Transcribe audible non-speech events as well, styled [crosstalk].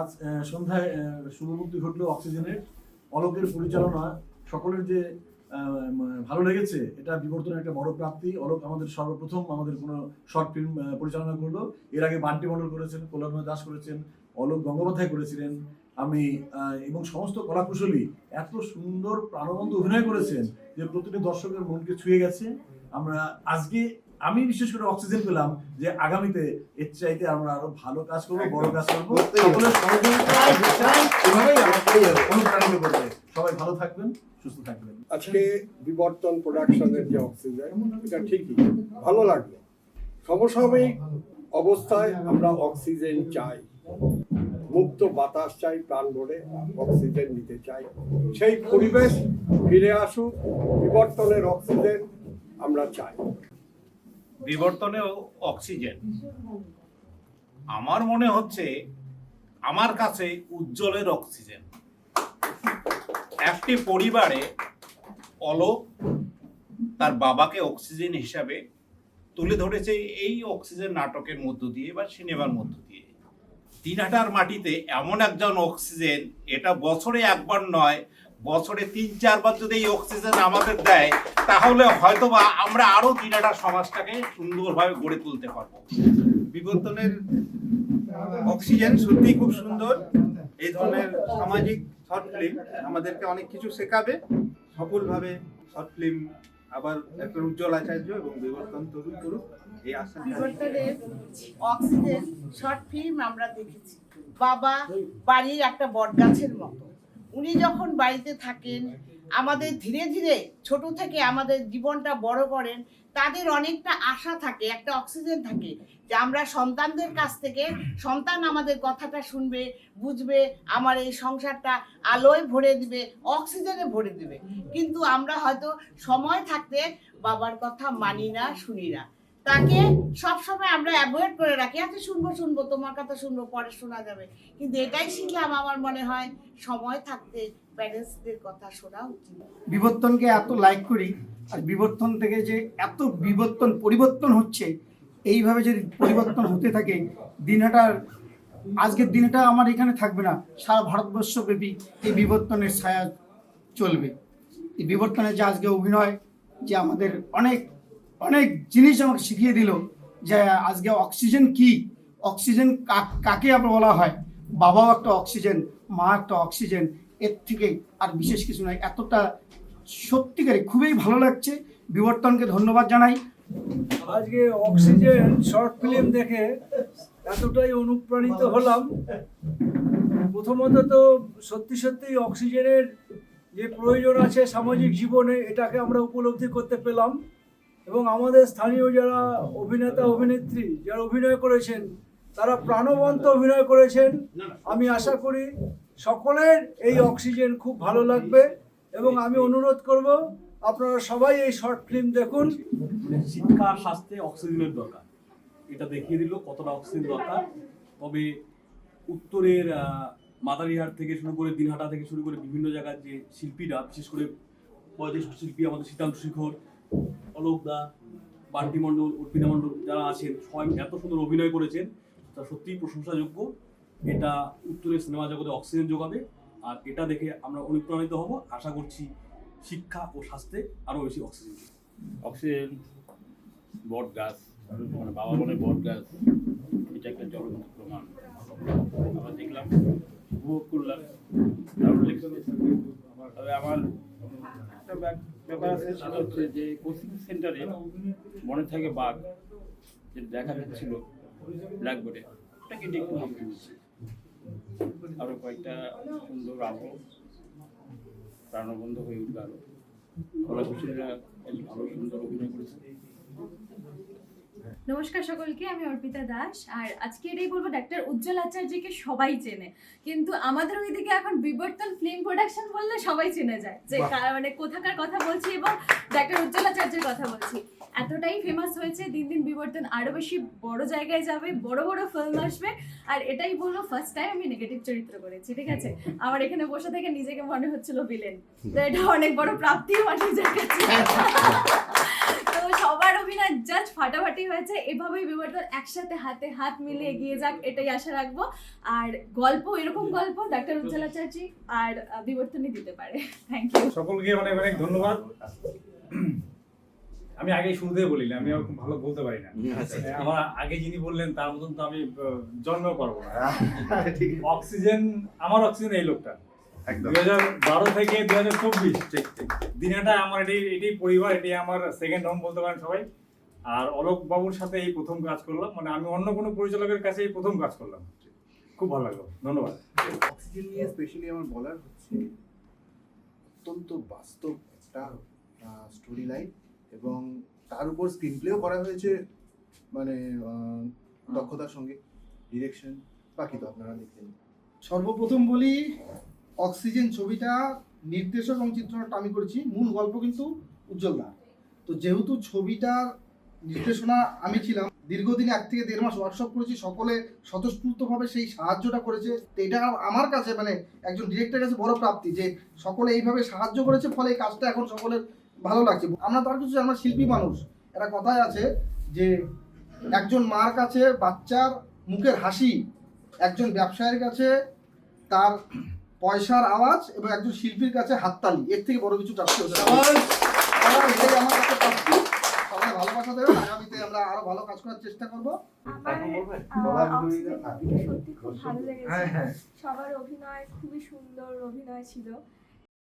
আজ সন্ধ্যায় শুভমুক্তি ঘটলো অক্সিজেনের অলোকের পরিচালনা। সকলের যে ভালো লেগেছে, এটা বিবর্তনের একটা বড় প্রাপ্তি। অলোক আমাদের সর্বপ্রথম আমাদের কোনো শর্ট ফিল্ম পরিচালনা করল। এর আগে বান্টি মন্ডল করেছেন, কল্যাণময় দাস করেছেন, অলোক গঙ্গোপাধ্যায় করেছিলেন। আমি এবং সমস্ত কলাকুশলী এত সুন্দর, প্রাণবন্ত অভিনয় করেছেন যে প্রতিটি দর্শকের মনকে ছুঁয়ে গেছে। আমরা আজকে আমি বিশেষ করে অক্সিজেন পেলাম যে আগামীতে এর চাইতে আমরা আরও ভালো কাজ করব বড় কাজ করব। অনুপ্রাণিত সবাই ভালো থাকবেন সুস্থ থাকবেন। আজকে বিবর্তন প্রোডাকশনের যে অক্সিজেন এটা ঠিকই। ভালো লাগল। সমসাময়িক অবস্থায় আমরা অক্সিজেন চাই। মুক্ত বাতাস চাই প্রাণ ভরে অক্সিজেন নিতে চাই। সেই পরিবেশ ফিরে আসুক বিবর্তনের অক্সিজেন আমরা চাই। বিবর্তনেও অক্সিজেন। আমার মনে হচ্ছে আমার কাছে উজ্জ্বলের অক্সিজেন। একটি পরিবারে অলোক তার বাবাকে অক্সিজেন হিসাবে তুলে ধরেছে এই অক্সিজেন নাটকের মধ্য দিয়ে বা সিনেমার মধ্য দিয়ে। দিনহাটার মাটিতে এমন একজন অক্সিজেন, এটা বছরে একবার নয় বছরে তিন, চারবার যদি এই অক্সিজেন আমাদের দেয়, তাহলে হয়তোবা আমরা আরও দিনহাটা সমাজটাকে সুন্দরভাবে গড়ে তুলতে পারব। বিবর্তনের অক্সিজেন সত্যি খুব সুন্দর। এই ধরনের সামাজিক শর্ট ফিল্ম আমাদেরকে অনেক কিছু শেখাবে। সফলভাবে শর্ট ফিল্ম আবার একটা উজ্জ্বল আচার্য এবং বিবর্তন তরুণ তরুণ এই আশা অক্সিজেন শর্ট ফিল্ম আমরা দেখেছি। বাবা বাড়ির একটা বটগাছের মতো। উনি যখন বাড়িতে থাকেন, আমাদের ধীরে ধীরে ছোট থেকে আমাদের জীবনটা বড় করেন, তাদের অনেকটা আশা থাকে, একটা অক্সিজেন থাকে যে আমরা সন্তানদের কাছ থেকে, সন্তান আমাদের কথাটা শুনবে, বুঝবে, আমার এই সংসারটা আলোয় ভরে দিবে, অক্সিজেনে ভরে দিবে। কিন্তু আমরা হয়তো সময় থাকতে বাবার কথা মানি না, শুনি না। তাকে সবসময় আমরা অ্যাভয়েড করে রাখি। আচ্ছা শুনব শুনব, তোমার কথা শুনব, পরে শোনা যাবে। কিন্তু এটাই শিখলাম আমার মনে হয়, সময় থাকতে প্যারেন্টসদের কথা শোনা উচিত। বিবর্তনকে এত লাইক করি, আর বিবর্তন থেকে যে এত বিবর্তন, পরিবর্তন হচ্ছে, এইভাবে যদি পরিবর্তন হতে থাকে দিনহাটার আজকের দিনটা আমার এখানে থাকবে না। সারা ভারতবর্ষব্যাপী এই বিবর্তনের ছায়া চলবে। এই বিবর্তনের যে আজকে অভিনয়, যে আমাদের অনেক অনেক জিনিস আমাকে শিখিয়ে দিল যে আজকে অক্সিজেন কি? অক্সিজেন কাক- আবার বলা হয়? বাবাও একটা অক্সিজেন, মা একটা অক্সিজেন, এর থেকে আর বিশেষ কিছু নয়, এতটা সত্যিকারে খুবই ভালো লাগছে। বিবর্তনকে ধন্যবাদ জানাই। আজকে অক্সিজেন শর্ট ফিল্ম দেখে এতটাই অনুপ্রাণিত হলাম। প্রথমত তো সত্যি সত্যি অক্সিজেনের যে প্রয়োজন আছে সামাজিক জীবনে, এটাকে আমরা উপলব্ধি করতে পেলাম। এবং আমাদের স্থানীয় যারা অভিনেতা, অভিনেত্রী যারা অভিনয় করেছেন, তারা প্রাণবন্ত অভিনয় করেছেন। আমি আশা করি সকলের এই অক্সিজেন খুব ভালো লাগবে এবং আমি অনুরোধ করব, আপনারা সবাই এই শর্ট ফিল্ম দেখুন। শিক্ষা স্বাস্থ্যে অক্সিজেনের দরকার। এটা দেখিয়ে দিল কতটা অক্সিজেন দরকার। তবে উত্তরের মাদারিহাট থেকে শুরু করে দিনহাটা থেকে শুরু করে বিভিন্ন জায়গার যে শিল্পীরা, বিশেষ করে বয়োজ্যেষ্ঠ শিল্পী আমাদের শীতান্ত শিখর অলোক দা বান্টি মণ্ডল উর্পিনা মণ্ডল যারা আছেন, সবাই এত সুন্দর অভিনয় করেছেন, তা সত্যিই প্রশংসাযোগ্য। এটা উত্তরের সিনেমা জগতে অক্সিজেন যোগাবে, আর এটা দেখে আমরা অনুপ্রাণিত হব। আশা করছি শিক্ষা ও স্বাস্থ্যে আরও বেশি অক্সিজেন অক্সিজেন, বট গাছ মানে বাবা বলে বট গাছ, এটা একটা জ্বলন্ত প্রমাণ। আমরা দেখলাম, উপভোগ করলাম। তবে আমার একটা ব্যাপ- ব্যাপার আছে সেটা হচ্ছে যে কোচিং সেন্টারে মনে থাকে বাঘ যেটা দেখা যাচ্ছিল ব্ল্যাকবোর্ডে। ওটা কেটে একটু ভাবতে হচ্ছে আরও কয়েকটা সুন্দর আবহ প্রাণবন্ধ হয়ে উঠল আরও কলাকুশলীরা ভালো সুন্দর অভিনয় করেছে। নমস্কার সকলকে আমি অর্পিতা দাস। আর আজকে এটাই বলব ডাক্তার উজ্জ্বল আচার্যকে সবাই চেনে। কিন্তু আমাদের ওইদিকে এখন বিবর্তন ফিল্ম প্রোডাকশন বললে সবাই চেনে যায়। যে মানে কোথাকার কথা বলছি এবং ডাক্তার উজ্জ্বল আচার্যের কথা বলছি। এতটাই ফেমাস হয়েছে দিন দিন বিবর্তন আরও বেশি বড় জায়গায় যাবে বড় বড় ফিল্ম আসবে। আর এটাই বলব ফার্স্ট টাইম আমি নেগেটিভ চরিত্র করেছি ঠিক আছে? আমার এখানে বসে থেকে নিজেকে মনে হচ্ছিল ভিলেন তো এটা অনেক বড় প্রাপ্তি মানুষের কাছে। তো সবার অভিনয় জাস্ট ফাটাফাটি হয়েছে। এভাবেই বিবর্তন একসাথে হাতে হাত মিলে এগিয়ে যাক এটাই আশা রাখব। আর গল্প এরকম গল্প ডাক্তার উজ্জ্বলাচার্য আর বিবর্তনই দিতে পারে। থ্যাংক ইউ সকলকে অনেক অনেক ধন্যবাদ। আমি আগে শুরুতে বলি না আমি আর খুব ভালো বলতে পারি না। মানে আমার আগে যিনি বললেন তার মতন তো আমি জন্ম পারব না। [laughs] অক্সিজেন আমার অক্সিজেন এই লোকটা দুই হাজার বারো থেকে দুই হাজার চব্বিশ দিনাটা আমার এটাই এটাই পরিবার এটাই আমার সেকেন্ড হোম বলতে পারেন সবাই। আর অলোক বাবুর সাথে এই প্রথম কাজ করলাম। মানে আমি অন্য কোনো পরিচালকের কাছে এই প্রথম কাজ করলাম। খুব ভালো লাগল। ধন্যবাদ। অক্সিজেন নিয়ে স্পেশালি আমার বলার হচ্ছে অত্যন্ত বাস্তব একটা স্টোরি লাইন এবং তার উপর স্ক্রিন প্লেও করা হয়েছে মানে দক্ষতার সঙ্গে ডিরেকশন বাকি তো আপনারা দেখলেন। সর্বপ্রথম বলি অক্সিজেন ছবিটা নির্দেশক এবং চিত্রনাট্য আমি করেছি, মূল গল্প কিন্তু উজ্জ্বলদা। তো যেহেতু ছবিটার নির্দেশনা আমি ছিলাম, দীর্ঘদিন এক থেকে দেড় মাস ওয়ার্কশপ করেছি, সকলে স্বতঃস্ফূর্তভাবে সেই সাহায্যটা করেছে। এটা আমার কাছে মানে একজন ডিরেক্টরের কাছে বড় প্রাপ্তি যে সকলে এইভাবে সাহায্য করেছে, ফলে এই কাজটা এখন সকলের ভালো লাগছে। আমরা তার কিছু আমরা শিল্পী মানুষ। একটা কথাই আছে যে একজন মার কাছে বাচ্চার মুখের হাসি, একজন ব্যবসায়ীর কাছে তার পয়সার আওয়াজ এবং একজন শিল্পীর কাছে হাততালি। এর থেকে বড় কিছু প্রাপ্তি হতে পারে। এটাই আমার কাছে প্রাপ্তি সবাই ভালোবাসা দেবেন। আগামীতে আমরা আরও ভালো কাজ করার চেষ্টা করব। হ্যাঁ, হ্যাঁ। সবার অভিনয় খুবই সুন্দর অভিনয় ছিল।